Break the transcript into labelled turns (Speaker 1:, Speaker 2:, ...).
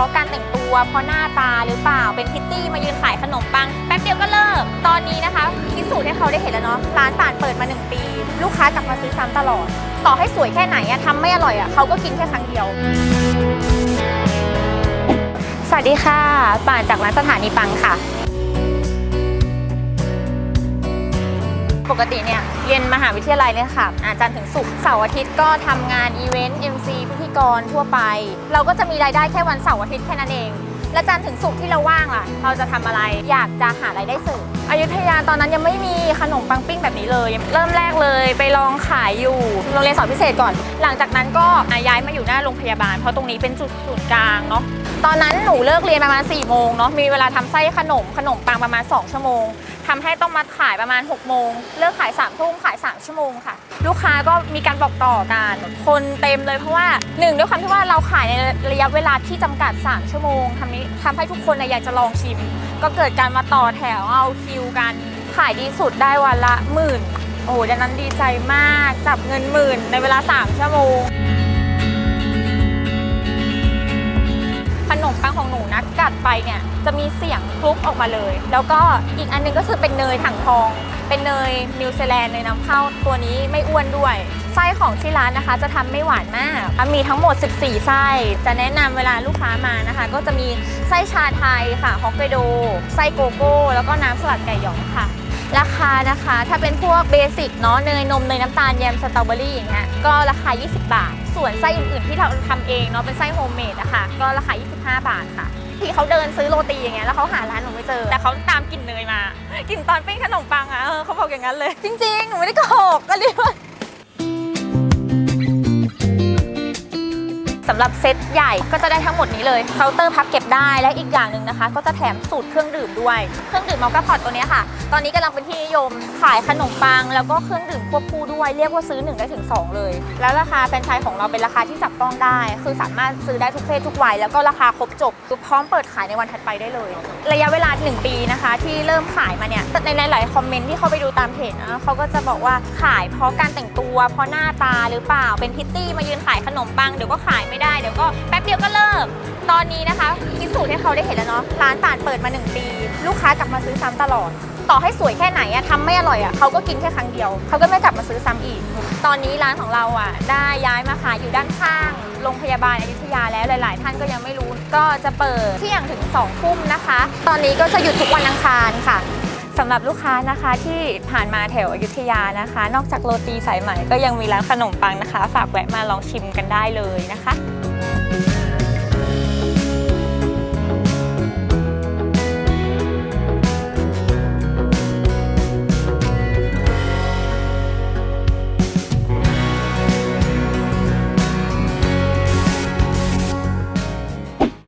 Speaker 1: ราะการแต่งตัวเพราะหน้าตาหรือเปล่าเป็นพิตตี้มายืนขายขนมปัง แป๊บเดียวก็เลิก ตอนนี้นะคะพิสูจน์ให้เขาได้เห็นแล้วเนาะร้านป่านเปิดมา 1 ปี ลูกค้ากลับมาซื้อซ้ำตลอด ต่อให้สวยแค่ไหนอะทำไม่อร่อยอะเขาก็กินแค่ครั้งเดียว สวัสดีค่ะ ป่านจากร้านสถานีปังค่ะ ปกติเนี่ยเรียนมหาวิทยาลัยเนี่ยค่ะอาจารย์ถึงศุกร์เสาร์อาทิตย์ก็ทำงานอีเวนต์ MC พิธีกรทั่วไป เราก็จะมีรายได้แค่วันเสาร์อาทิตย์แค่นั้นเอง แล้วจันทร์ถึงศุกร์ที่เราว่างล่ะ เราจะทำอะไรอยากจะหารายได้เสริม อยุธยาตอนนั้นยังไม่มีขนมปังปิ้งแบบนี้เลย เริ่มแรกเลยไปลองขายอยู่โรงเรียนสอนพิเศษก่อน หลังจากนั้นก็ย้ายมาอยู่หน้าโรงพยาบาล เพราะตรงนี้เป็นจุดศูนย์กลางเนาะตอนนั้นหนูเลิกเรียนประมาณ4ี่โมงเนาะมีเวลาทำไส้ขนมขนมปังประมาณ 2 ชั่วโมงทำให้ต้องมาขายประมาณ6กโมงเลิกขาย3ามทุ่มขาย 3 ชั่วโมงค่ะ ลูกค้าก็มีการบอกต่อกันคนเต็มเลยเพราะว่าหนึ่งด้วยความที่ว่าเราขายในระยะเวลาที่จำกัด 3 ชั่วโมงทำนี้ทำให้ทุกคนอยากจะลองชิม ก็เกิดการมาต่อแถวเอาคิวกัน ขายดีสุดได้วันละหมื่น โอ้โหดังนั้นดีใจมาก จับเงินหมื่นในเวลา 3 ชั่วโมง ขนมปังของหนูนะกัดไปเนี่ย จะมีเสียงคลุกออกมาเลย แล้วก็อีกอันหนึงก็คือเป็นเนยถังทอง เป็นเนยนิวซีแลนด์เนยนำเข้าตัวนี้ไม่อ้วนด้วย ไส้ของที่ร้านนะคะ จะทำไม่หวานมากมีทั้งหมด 14 ไส้ จะแนะนำเวลาลูกค้ามานะคะ ก็จะมีไส้ชาไทยค่ะฮอกไกโด ไส้โกโก้ แล้วก็น้ำสลัดไก่หยองค่ะ ราคานะคะถ้าเป็นพวกเบสิกเนาะเนยนมเนยน้ำตาลแยมสตรอเบอรี่อย่างเงี้ยก็ราคา 20 บาท ส่วนไส้อื่นๆที่เราทำเองเนาะเป็นไส้โฮมเมดอะค่ะก็ราคา 25 บาทค่ะที่เขาเดินซื้อโรตีอย่างเงี้ยแล้วเขาหาร้านหนูไม่เจอ แต่เขาตามกลิ่นเนยมากลิ่นตอนปิ้งขนมปังอะเออเขาบอกอย่างนั้นเลย จริงๆหนูไม่ได้โกหกก็เรียกว่าสำหรับเซตใหญ่ก็จะได้ทั้งหมดนี้เลยเคาน์เตอร์พับเก็บ ได้และอีกอย่างหนึ่งนะคะ ก็จะแถมสูตรเครื่องดื่มด้วย เครื่องดื่มมอลกาพอตตัวนี้ค่ะ ตอนนี้กำลังเป็นที่นิยมขายขนมปัง แล้วก็เครื่องดื่มควบคู่ด้วยเรียกว่าซื้อ1ได้ถึง2 เลย แล้วราคาแฟรนไชส์ของเราเป็นราคาที่จับต้องได้ คือสามารถซื้อได้ทุกเพศทุกวัยแล้วก็ราคาครบจบคือพร้อมเปิดขายในวันถัดไปได้เลย ระยะเวลา 1 ปีนะคะ ที่เริ่มขายมาเนี่ยในหลายๆคอมเมนต์ที่เขาไปดูตามเพจนะเขาก็จะบอกว่าขายเพราะการแต่งตัวเพราะหน้าตาหรือเปล่าเป็นพิตตี้มายืนขายขนมปังเดี๋ยวก็ขายไม่ได้เดี๋ยวก็แป๊บเดียวก็เลิกตอนนี้นะคะพิสูจน์ให้เขาได้เห็นแล้วเนาะร้านป่านเปิดมา 1 ปี ลูกค้ากลับมาซื้อซ้ำตลอด ต่อให้สวยแค่ไหนอะทำไม่อร่อยอะเขาก็กินแค่ครั้งเดียว เขาก็ไม่กลับมาซื้อซ้ำอีก ตอนนี้ร้านของเราอะได้ย้ายมาขายอยู่ด้านข้างโรงพยาบาลอยุธยาแล้วหลาย ๆ ท่านก็ยังไม่รู้ ก็จะเปิดเที่ยงถึง2ทุ่มนะคะ ตอนนี้ก็จะหยุดทุกวันอังคารค่ะสำหรับลูกค้านะคะที่ผ่านมาแถวอยุธยานะคะ นอกจากโรตีสายไหมก็ยังมีร้านขนมปังนะคะ ฝากแวะมาลองชิมกันได้เลยนะคะ